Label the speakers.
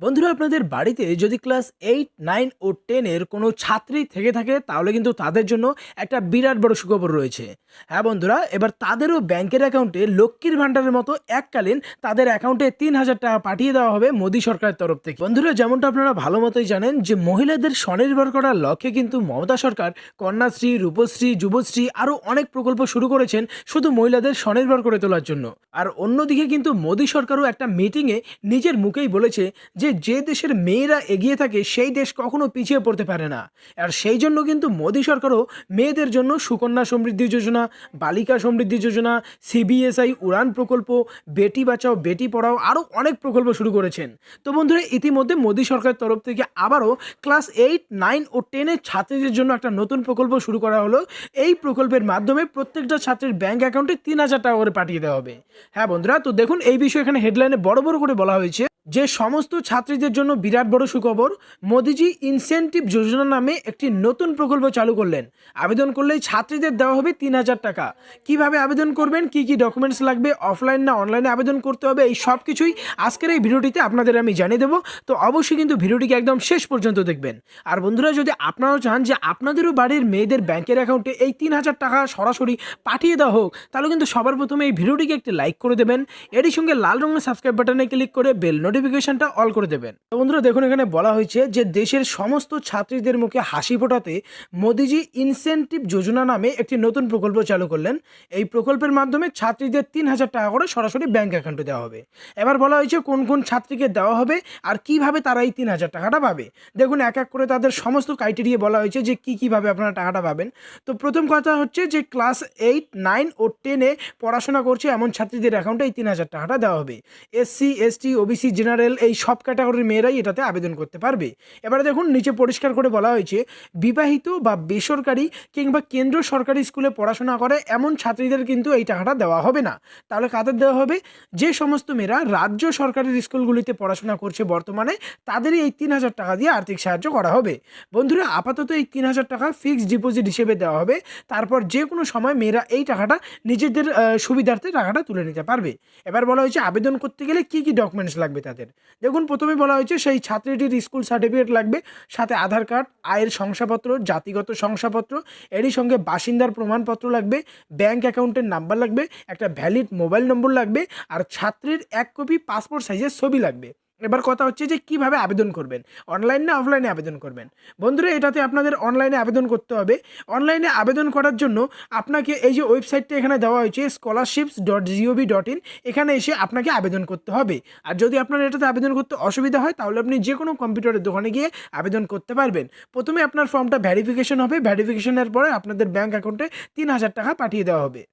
Speaker 1: বন্ধুরা, আপনাদের বাড়িতে যদি ক্লাস এইট নাইন ও টেনের কোনো ছাত্রী থেকে থাকে, তাহলে কিন্তু তাদের জন্য একটা বিরাট বড় সুখবর রয়েছে। হ্যাঁ বন্ধুরা, এবার তাদেরও ব্যাংকের অ্যাকাউন্টে লক্ষ্মীর ভাণ্ডারের মতো এককালীন তাদের অ্যাকাউন্টে তিন হাজার টাকা পাঠিয়ে দেওয়া হবে মোদী সরকারের তরফ থেকে। বন্ধুরা, যেমনটা আপনারা ভালো মতোই জানেন যে মহিলাদের স্বনির্ভর করার লক্ষ্যে কিন্তু মমতা সরকার, কন্যাশ্রী, রূপশ্রী, যুবশ্রী আরও অনেক প্রকল্প শুরু করেছেন শুধু মহিলাদের স্বনির্ভর করে তোলার জন্য। আর অন্যদিকে কিন্তু মোদী সরকারও একটা মিটিংয়ে নিজের মুখেই বলেছে যে যে দেশের মেয়েরা এগিয়ে থাকে, সেই দেশ কখনো পিছিয়ে পড়তে পারে না। আর সেই জন্য কিন্তু মোদী সরকারও মেয়েদের জন্য সুকন্যা সমৃদ্ধি যোজনা, বালিকা সমৃদ্ধি যোজনা, সিবিএসআই উড়ান প্রকল্প, বেটি বাঁচাও, বেটি পড়াও আরও অনেক প্রকল্প শুরু করেছেন। তো বন্ধুরা, ইতিমধ্যে মোদী সরকারের তরফ থেকে আবারও ক্লাস এইট, নাইন ও টেনের ছাত্রীদের জন্য একটা নতুন প্রকল্প শুরু করা হলো। এই প্রকল্পের মাধ্যমে প্রত্যেকটা ছাত্রের ব্যাংক অ্যাকাউন্টে তিন হাজার টাকা করে পাঠিয়ে দেওয়া হবে। হ্যাঁ বন্ধুরা, তো দেখুন এই বিষয়ে এখানে হেডলাইনে বড় বড় করে বলা হয়েছে। যে সমস্ত ছাত্রীদের জন্য বিরাট বড় সুখবর, মোদিজি ইনসেন্টিভ যোজনা নামে একটি নতুন প্রকল্প চালু করলেন। আবেদন করলেই ছাত্রীদের দেওয়া হবে তিন হাজার টাকা। কীভাবে আবেদন করবেন, কি কি ডকুমেন্টস লাগবে অফলাইন না অনলাইনে আবেদন করতে হবে, এই সব কিছুই আজকের এই ভিডিওটিতে আপনাদের আমি জানিয়ে দেবো। তো অবশ্যই কিন্তু ভিডিওটিকে একদম শেষ পর্যন্ত দেখবেন। আর বন্ধুরা, যদি আপনারাও চান যে আপনাদেরও বাড়ির মেয়েদের ব্যাংকের অ্যাকাউন্টে এই তিন হাজার টাকা সরাসরি পাঠিয়ে দেওয়া হোক, তাহলে কিন্তু সবার প্রথমে এই ভিডিওটিকে একটি লাইক করে দেবেন। এরই সঙ্গে লাল রঙের সাবস্ক্রাইব বাটনে ক্লিক করে বেল নোটিফিকেশনটা অল করে দেবেন। তো বন্ধুরা, দেখুন এখানে বলা হয়েছে যে দেশের সমস্ত ছাত্রীদের মুখে হাসি ফোটাতে মোদিজি ইনসেন্টিভ যোজনা নামে একটি নতুন প্রকল্প চালু করলেন। এই প্রকল্পের মাধ্যমে ছাত্রীদের তিন হাজার টাকা করে সরাসরি ব্যাংক অ্যাকাউন্টে দেওয়া হবে। এবার বলা হয়েছে কোন কোন ছাত্রীকে দেওয়া হবে আর কীভাবে তারা এই তিন হাজার টাকাটা পাবে। দেখুন, এক এক করে তাদের সমস্ত ক্রাইটেরিয়া বলা হয়েছে যে কী কীভাবে আপনারা টাকাটা পাবেন। তো প্রথম কথা হচ্ছে যে ক্লাস এইট নাইন ও টেনে পড়াশোনা করছে এমন ছাত্রীদের অ্যাকাউন্টে এই তিন হাজার টাকাটা দেওয়া হবে। এসসি এসটি ওবিসি জেনারেল এই সব ক্যাটাগরির মেয়েরাই এটাতে আবেদন করতে পারবে। এবারে দেখুন, নিচে পরিষ্কার করে বলা হয়েছে, বিবাহিত বা বেসরকারি কিংবা কেন্দ্র সরকারি স্কুলে পড়াশোনা করে এমন ছাত্রীদের কিন্তু এই টাকাটা দেওয়া হবে না। তাহলে কাদের দেওয়া হবে? যে সমস্ত মেয়েরা রাজ্য সরকারি স্কুলগুলিতে পড়াশোনা করছে বর্তমানে, তাদেরই এই তিন হাজার টাকা দিয়ে আর্থিক সাহায্য করা হবে। বন্ধুরা, আপাতত এই তিন হাজার টাকা ফিক্সড ডিপোজিট হিসেবে দেওয়া হবে। তারপর যে কোনো সময় মেয়েরা এই টাকাটা নিজেদের সুবিধার্থে টাকাটা তুলে নিতে পারবে। এবার বলা হয়েছে, আবেদন করতে গেলে কি কি ডকুমেন্টস লাগবে তাদের? দেখুন প্রথমে বলা হয়েছে সেই ছাত্রীটির স্কুল সার্টিফিকেট লাগবে, সাথে আধার কার্ড, আয়ের শংসাপত্র, জাতিগত শংসাপত্র, এরই সঙ্গে বাসিন্দার প্রমাণপত্র লাগবে, ব্যাংক অ্যাকাউন্টের নাম্বার লাগবে, একটা ভ্যালিড মোবাইল নম্বর লাগবে, আর ছাত্রীর এক কপি পাসপোর্ট সাইজের ছবি লাগবে। এবার কথা হচ্ছে যে কীভাবে আবেদন করবেন? অনলাইন না অফলাইনে আবেদন করবেন? বন্ধুরা, এটাতে আপনাদের অনলাইনে আবেদন করতে হবে। অনলাইনে আবেদন করার জন্য আপনাকে এই যে ওয়েবসাইটটা এখানে দেওয়া হয়েছে scholarships dot G O V dot in এখানে এসে আপনাকে আবেদন করতে হবে। আর যদি আপনার এটাতে আবেদন করতে অসুবিধা হয়, তাহলে আপনি যে কোনো কম্পিউটারের দোকানে গিয়ে আবেদন করতে পারবেন। প্রথমে আপনার ফর্মটা ভ্যারিফিকেশন হবে। ভ্যারিফিকেশনের পরে আপনাদের ব্যাঙ্ক অ্যাকাউন্টে তিন হাজার টাকা পাঠিয়ে দেওয়া হবে।